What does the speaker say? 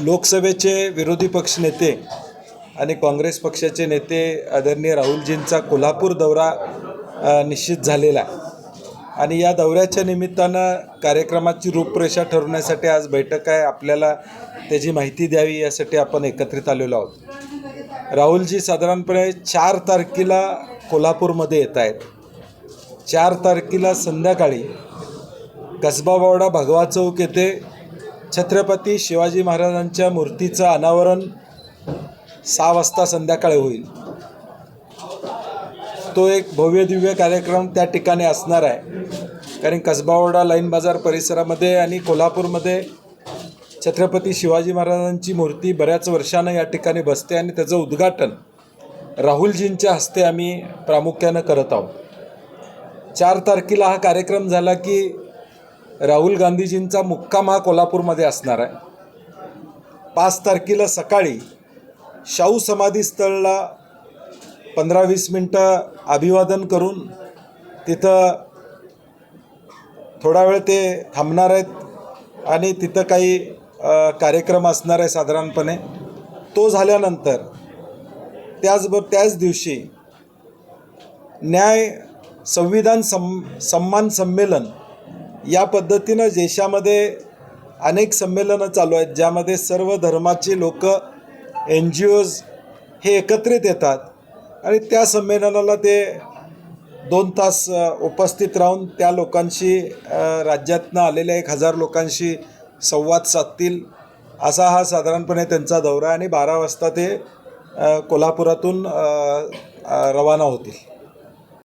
लोकसभेचे विरोधी पक्ष नेते आणि काँग्रेस पक्षाचे नेते आदरणीय राहुलजींचा कोल्हापूर दौरा निश्चित झालेला आहे. आणि या दौऱ्याच्या निमित्तानं कार्यक्रमाची रूपरेषा ठरवण्यासाठी आज बैठक आहे. आपल्याला त्याची माहिती द्यावी यासाठी आपण एकत्रित आलेलो आहोत. राहुलजी साधारणपणे चार तारखेला कोल्हापूरमध्ये येत आहेत. चार तारखेला संध्याकाळी कसबावाडा भगवा चौक येथे छत्रपती शिवाजी महाराजांच्या मूर्तीचं अनावरण सहा वाजता संध्याकाळी होईल. तो एक भव्य दिव्य कार्यक्रम त्या ठिकाणी असणार आहे. कारण कसबावडा लाईन बाजार परिसरामध्ये आणि कोल्हापूरमध्ये छत्रपती शिवाजी महाराजांची मूर्ती बऱ्याच वर्षानं या ठिकाणी बसते आणि त्याचं उद्घाटन राहुलजींच्या हस्ते आम्ही प्रामुख्यानं करत आहोत. चार तारखेला हा कार्यक्रम झाला की राहुल गांधीजींचा मुक्काम हा कोल्हापूरमध्ये असणार आहे. पाच तारखेला सकाळी शाहू समाधी स्थळला पंधरा वीस मिनटं अभिवादन करून तिथं थोडा वेळ ते थांबणार आहेत आणि तिथं काही कार्यक्रम असणार आहे साधारणपणे. तो झाल्यानंतर त्याचबरोबर त्याच दिवशी न्याय संविधान सम सन्मान संमेलन या पद्धतीनं देशामध्ये अनेक संमेलनं चालू आहेत ज्यामध्ये सर्व धर्माची लोक एन जी ओज हे एकत्रित येतात. आणि त्या संमेलनाला ते दोन तास उपस्थित राहून त्या लोकांशी राज्यातनं आलेल्या एक हजार लोकांशी संवाद साधतील असा हा साधारणपणे त्यांचा दौरा आहे. आणि बारा वाजता ते कोल्हापुरातून रवाना होतील.